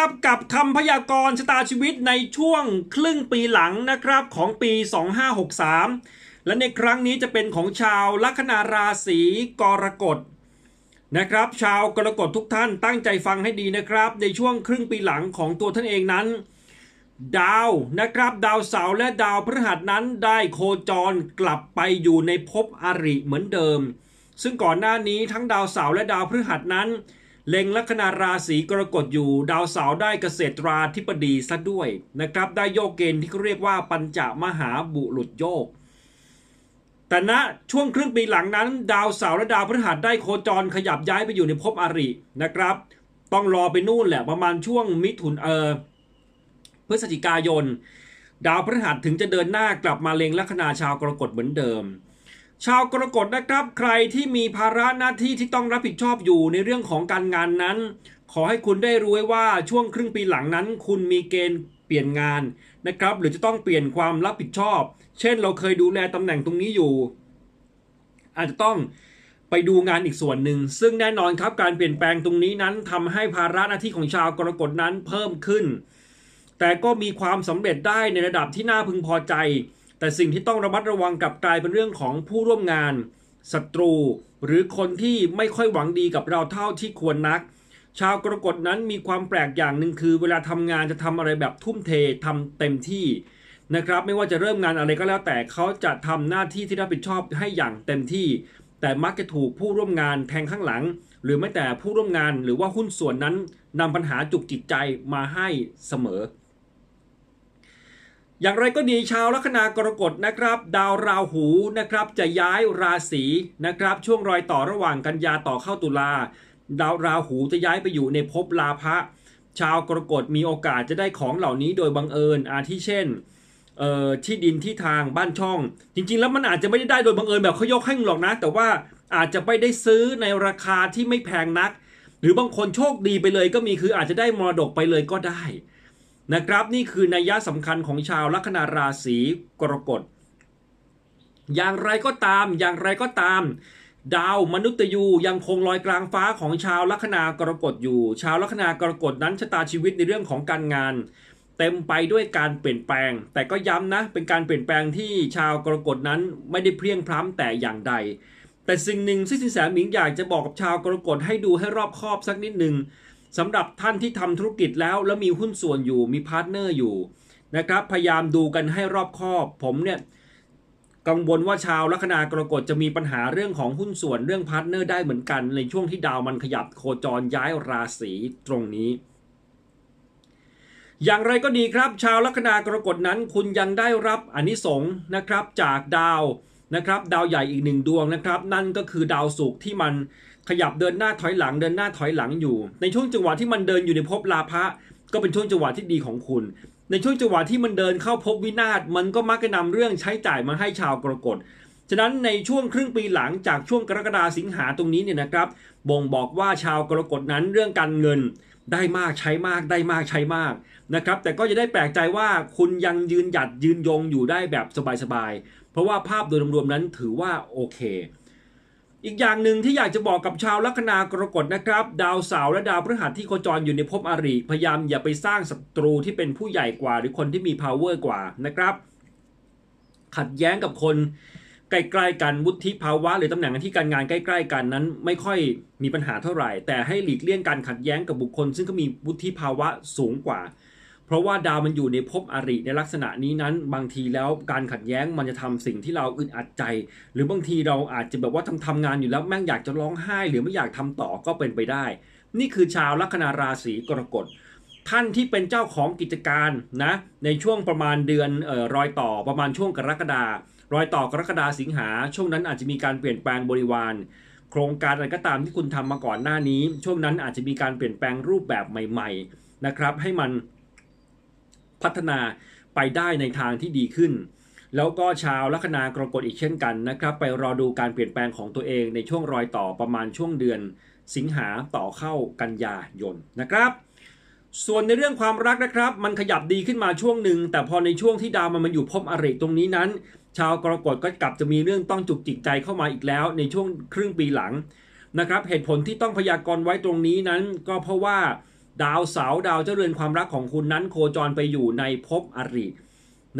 นะครับกับคำพยากรณ์ชะตาชีวิตในช่วงครึ่งปีหลังนะครับของปี 2563 และในครั้งนี้จะเป็นของชาวลัคนาราศีกรกฎนะครับ ชาวกรกฎทุกท่านตั้งใจฟังให้ดีนะครับ ในช่วงครึ่งปีหลังของตัวท่านเองนั้น ดาวนะครับดาวเสาร์และดาวพฤหัสนั้นได้โคจรกลับไปอยู่ในภพอริเหมือนเดิม ซึ่งก่อนหน้านี้ทั้งดาวเสาร์และดาวพฤหัสนั้น เล็งลัคนาราศีกรกฎอยู่ ดาวเสาร์ได้เกษตราธิบดีซะด้วยนะครับ ได้โยกเกณฑ์ที่เขาเรียกว่าปัญจมหาบุรุษโยก แต่ณช่วงครึ่งปีหลังนั้น ดาวเสาร์และดาวพฤหัสได้โคจรขยับย้ายไปอยู่ในภพอรินะครับ ต้องรอไปนู่นแหละประมาณช่วงมิถุนเออพฤศจิกายน ดาวพฤหัสถึงจะเดินหน้ากลับมาเล็งลัคนาชาวกรกฎเหมือนเดิม ชาวกรกฎนะครับ ใครที่มีภาระหน้าที่ที่ต้องรับผิดชอบอยู่ในเรื่องของการงานนั้น ขอให้คุณได้รู้ไว้ว่าช่วงครึ่งปีหลังนั้น คุณมีเกณฑ์เปลี่ยนงานนะครับ หรือจะต้องเปลี่ยนความรับผิดชอบ เช่น เราเคยดูแลตำแหน่งตรงนี้อยู่ อาจจะต้องไปดูงานอีกส่วนหนึ่ง ซึ่งแน่นอนครับการเปลี่ยนแปลงตรงนี้นั้นทำให้ภาระหน้าที่ของชาวกรกฎนั้นเพิ่มขึ้น แต่ก็มีความสำเร็จได้ในระดับที่น่าพึงพอใจ แต่สิ่งที่ต้องระมัดระวังกับกลายเป็นเรื่องของผู้ร่วมงานศัตรู หรือคนที่ไม่ค่อยหวังดีกับเราเท่าที่ควรนัก ชาวกรกฎนั้นมีความแปลกอย่างหนึ่งคือ เวลาทำงานจะทำอะไรแบบทุ่มเททำเต็มที่นะครับไม่ว่าจะเริ่มงานอะไรก็แล้วแต่เขาจะทำหน้าที่ที่รับผิดชอบให้อย่างเต็มที่ แต่มักจะถูกผู้ร่วมงานแทงข้างหลัง หรือแม้แต่ผู้ร่วมงานหรือว่าหุ้นส่วนนั้นนำปัญหาจุกจิตใจมาให้เสมอ อย่างไรก็ดีชาวลัคนากรกฎนะครับ ดาวราหูนะครับจะย้ายราศีนะครับ ช่วงรอยต่อระหว่างกันยาต่อเข้าตุลา ดาวราหูจะย้ายไปอยู่ในภพลาภะชาวกรกฎมีโอกาสจะได้ของเหล่านี้โดยบังเอิญอาทิเช่นเอ่อที่ดินที่ทางบ้านช่อง จริง ๆ แล้วมันอาจจะไม่ได้ได้โดยบังเอิญแบบเขายกให้หรอกนะ แต่ว่าอาจจะไม่ได้ซื้อในราคาที่ไม่แพงนัก หรือบางคนโชคดีไปเลยก็มีคืออาจจะได้มรดกไปเลยก็ได้ นะครับนี่คือนัยยะสำคัญของชาวลัคนาราศีกรกฎ อย่างไรก็ตามอย่างไรก็ตาม ดาวมนุษย์ยูยังคงลอยกลางฟ้าของชาวลัคนากรกฎอยู่ ชาวลัคนากรกฎนั้นชะตาชีวิตในเรื่องของการงาน เต็มไปด้วยการเปลี่ยนแปลง แต่ก็ย้ำนะเป็นการเปลี่ยนแปลงที่ชาวกรกฎนั้นไม่ได้เพลียงพล้ำแต่อย่างใด แต่สิ่งหนึ่งที่สินแสหมิงอยากจะบอกกับชาวกรกฎให้ดูให้รอบคอบสักนิดหนึ่ง สำหรับท่านที่ทำธุรกิจแล้ว แล้วมีหุ้นส่วนอยู่มีพาร์ทเนอร์อยู่นะครับพยายามดูกันให้รอบคอบ ผมเนี่ยกังวลว่าชาวลัคนากรกฎจะมีปัญหาเรื่องของหุ้นส่วนเรื่องพาร์ทเนอร์ได้เหมือนกัน ในช่วงที่ดาวมันขยับโคจรย้ายราศีตรงนี้ อย่างไรก็ดีครับ ชาวลัคนากรกฎนั้น คุณยังได้รับอนิสงส์นะครับจากดาวนะครับ ดาวใหญ่อีกหนึ่งดวงนะครับ นั่นก็คือดาวศุกร์ที่มัน ขยับเดินหน้าถอยหลังเดินหน้าถอยหลังอยู่ ในช่วงจังหวะที่มันเดินอยู่ในภพลาภะก็เป็นช่วงจังหวะที่ดีของคุณ ในช่วงจังหวะที่มันเดินเข้าภพวินาศมันก็มักจะนำเรื่องใช้จ่ายมาให้ชาวกรกฎฉะนั้นในช่วงครึ่งปีหลังจากช่วงกรกฎาสิงหาตรงนี้เนี่ยนะครับ บ่งบอกว่าชาวกรกฎนั้นเรื่องการเงินได้มากใช้มากได้มากใช้มากนะครับ แต่ก็จะได้แปลกใจว่าคุณยังยืนหยัดยืนยงอยู่ได้แบบสบายๆเพราะว่าภาพโดยรวมๆนั้นถือว่าโอเค อีกอย่างหนึ่งที่อยากจะบอกกับชาวลัคนากรกฎนะครับ ดาวเสาร์และดาวพฤหัสที่โคจรอยู่ในภพอริพยายามอย่าไปสร้างศัตรูที่เป็นผู้ใหญ่กว่า หรือคนที่มี power กว่านะครับ ขัดแย้งกับคนใกล้ๆกันวุฒิภาวะ หรือตำแหน่งหน้าที่การงานใกล้ ๆ กันนั้น ไม่ค่อยมีปัญหาเท่าไหร่ แต่ให้หลีกเลี่ยงการขัดแย้งกับบุคคล ซึ่งก็มีวุฒิภาวะสูงกว่า เพราะว่าดาวมันอยู่ในภพอริในลักษณะนี้นั้น บางทีแล้วการขัดแย้งมันจะทำสิ่งที่เราอึดอัดใจ หรือบางทีเราอาจจะแบบว่าทำทำงานอยู่แล้วแม่งอยากจะร้องไห้ หรือไม่อยากทำต่อก็เป็นไปได้ นี่คือชาวลัคนาราศีกรกฎท่านที่เป็นเจ้าของกิจการนะในช่วงประมาณเดือนเออรอยต่อประมาณช่วงกรกฎารอยต่อกรกฎาสิงหา ช่วงนั้นอาจจะมีการเปลี่ยนแปลงบริวาร โครงการอะไรก็ตามที่คุณทำมาก่อนหน้านี้ ช่วงนั้นอาจจะมีการเปลี่ยนแปลงรูปแบบใหม่ ๆ นะครับ ให้มัน พัฒนาไปได้ในทางที่ดีขึ้น แล้วก็ชาวลัคนากรกฎอีกเช่นกันนะครับ ไปรอดูการเปลี่ยนแปลงของตัวเองในช่วงรอยต่อประมาณช่วงเดือนสิงหาต่อเข้ากันยายนนะครับส่วนในเรื่องความรักนะครับ มันขยับดีขึ้นมาช่วงหนึ่ง แต่พอในช่วงที่ดาวมันมาอยู่พบอริตรงนี้นั้น ชาวกรกฎก็กลับจะมีเรื่องต้องจุกจิกใจเข้ามาอีกแล้ว ในช่วงครึ่งปีหลังนะครับ เหตุผลที่ต้องพยากรณ์ไว้ตรงนี้นั้น ก็เพราะว่า ดาวเสาร์ดาวเจ้าเรือนความรักของคุณนั้นโคจรไปอยู่ในภพอริ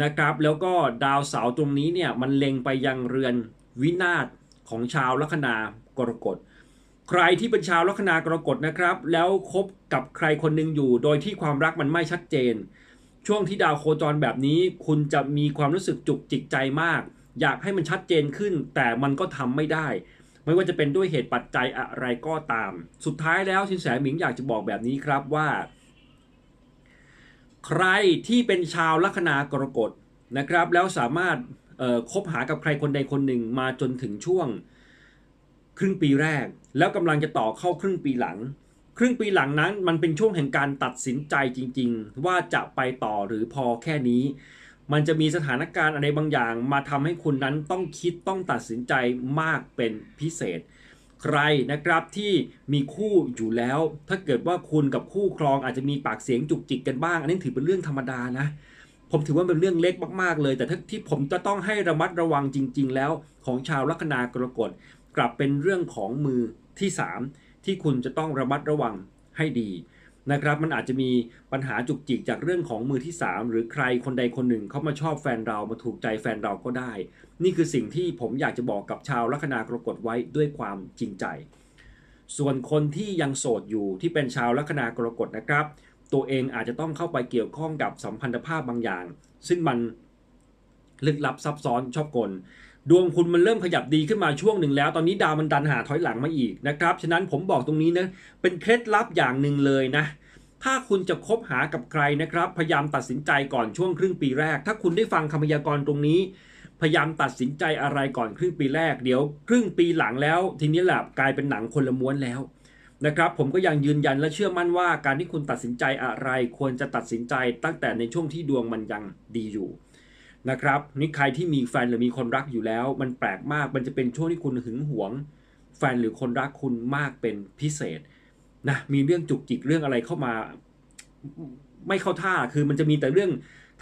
นะครับ แล้วก็ดาวเสาร์ตรงนี้เนี่ยมันเล็งไปยังเรือนวินาศของชาวลัคนากรกฎ ใครที่เป็นชาวลัคนากรกฎนะครับ แล้วคบกับใครคนหนึ่งอยู่ โดยที่ความรักมันไม่ชัดเจน ช่วงที่ดาวโคจรแบบนี้ คุณจะมีความรู้สึกจุกจิกใจมาก อยากให้มันชัดเจนขึ้น แต่มันก็ทำไม่ได้ ไม่ว่าจะเป็นด้วยเหตุปัจจัยอะไรก็ตาม สุดท้ายแล้วสินแสหมิงอยากจะบอกแบบนี้ครับว่า ใครที่เป็นชาวลัคนากรกฎนะครับ แล้วสามารถคบหากับใครคนใดคนหนึ่งมาจนถึงช่วงครึ่งปีแรก แล้วกำลังจะต่อเข้าครึ่งปีหลัง ครึ่งปีหลังนั้นมันเป็นช่วงแห่งการตัดสินใจจริง ๆ ว่าจะไปต่อหรือพอแค่นี้ มันจะมีสถานการณ์อะไรบางอย่าง มาทำให้คุณนั้นต้องคิดต้องตัดสินใจมากเป็นพิเศษ ใครนะครับที่มีคู่อยู่แล้ว ถ้าเกิดว่าคุณกับคู่ครองอาจจะมีปากเสียงจุกจิกกันบ้าง อันนี้ถือเป็นเรื่องธรรมดานะ ผมถือว่าเป็นเรื่องเล็กมากๆเลย แต่ถ้าที่ผมจะต้องให้ระมัดระวังจริง ๆ แล้วของชาวลัคนากรกฎกลับเป็นเรื่องของมือที่ 3 ที่คุณจะต้องระมัดระวังให้ดี นะครับมันอาจจะมีปัญหาจุกจิกจากเรื่องของมือที่ 3 หรือใครคนใดคนหนึ่งเขามาชอบแฟนเรามาถูกใจแฟนเราก็ได้ นี่คือสิ่งที่ผมอยากจะบอกกับชาวลัคนากรกฎไว้ด้วยความจริงใจ ส่วนคนที่ยังโสดอยู่ที่เป็นชาวลัคนากรกฎนะครับ ตัวเองอาจจะต้องเข้าไปเกี่ยวข้องกับสัมพันธภาพบางอย่าง ซึ่งมัน ลึกลับซับซ้อนชอบกล ดวงคุณมันเริ่มขยับดีขึ้นมาช่วงหนึ่งแล้ว ตอนนี้ดาวมันดันหาถอยหลังมาอีกนะครับ ฉะนั้นผมบอกตรงนี้นะเป็นเคล็ดลับอย่างหนึ่งเลยนะถ้าคุณจะคบหากับใครนะครับ พยายามตัดสินใจก่อนช่วงครึ่งปีแรก ถ้าคุณได้ฟังคำพยากรณ์ตรงนี้ พยายามตัดสินใจอะไรก่อนครึ่งปีแรก เดี๋ยวครึ่งปีหลังแล้ว ทีนี้แหละกลายเป็นหนังคนละม้วนแล้วนะครับผมก็ยังยืนยันและเชื่อมั่นว่า การที่คุณตัดสินใจอะไร ควรจะตัดสินใจตั้งแต่ในช่วงที่ดวงมันยังดีอยู่ นะครับนี่ใครที่มีแฟนหรือมีคนรักอยู่แล้ว มันแปลกมากมันจะเป็นช่วงที่คุณหึงหวง แฟนหรือคนรักคุณมากเป็นพิเศษนะมีเรื่องจุกจิกเรื่องอะไรเข้ามา ไม่เข้าท่าคือมันจะมีแต่เรื่อง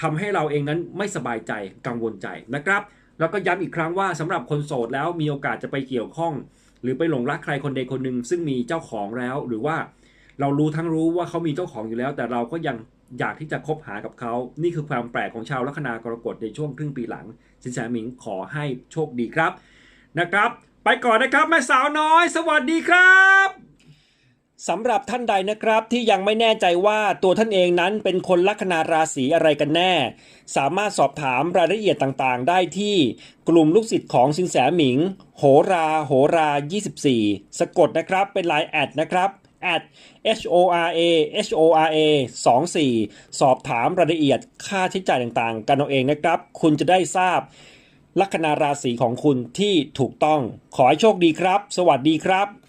ทำให้เราเองนั้นไม่สบายใจกังวลใจนะครับ แล้วก็ย้ำอีกครั้งว่าสำหรับคนโสดแล้วมีโอกาสจะไปเกี่ยวข้อง หรือไปหลงรักใครคนใดคนหนึ่งซึ่งมีเจ้าของแล้ว หรือว่าเรารู้ทั้งรู้ว่าเขามีเจ้าของอยู่แล้ว แต่เราก็ยัง อยากที่จะคบหากับเขา นี่คือความแปลกของชาวลัคนากรกฎในช่วงครึ่งปีหลัง สินแสหมิงขอให้โชคดีครับนะครับ ไปก่อนนะครับแม่สาวน้อย สวัสดีครับสำหรับท่านใดนะครับที่ยังไม่แน่ใจว่าตัวท่านเองนั้นเป็นคนลัคนาราศีอะไรกันแน่ สามารถสอบถามรายละเอียดต่างๆ ได้ที่กลุ่มลูกศิษย์ของสินแสหมิง โหรา โหรา 24 สะกดนะครับเป็นไลน์แอดนะครับ at h o r a h o r a 24 สอบถามรายละเอียดค่าใช้จ่ายต่างๆ กันเอาเองนะครับ คุณจะได้ทราบลัคนาราศีของคุณที่ถูกต้อง ขอให้โชคดีครับ สวัสดีครับ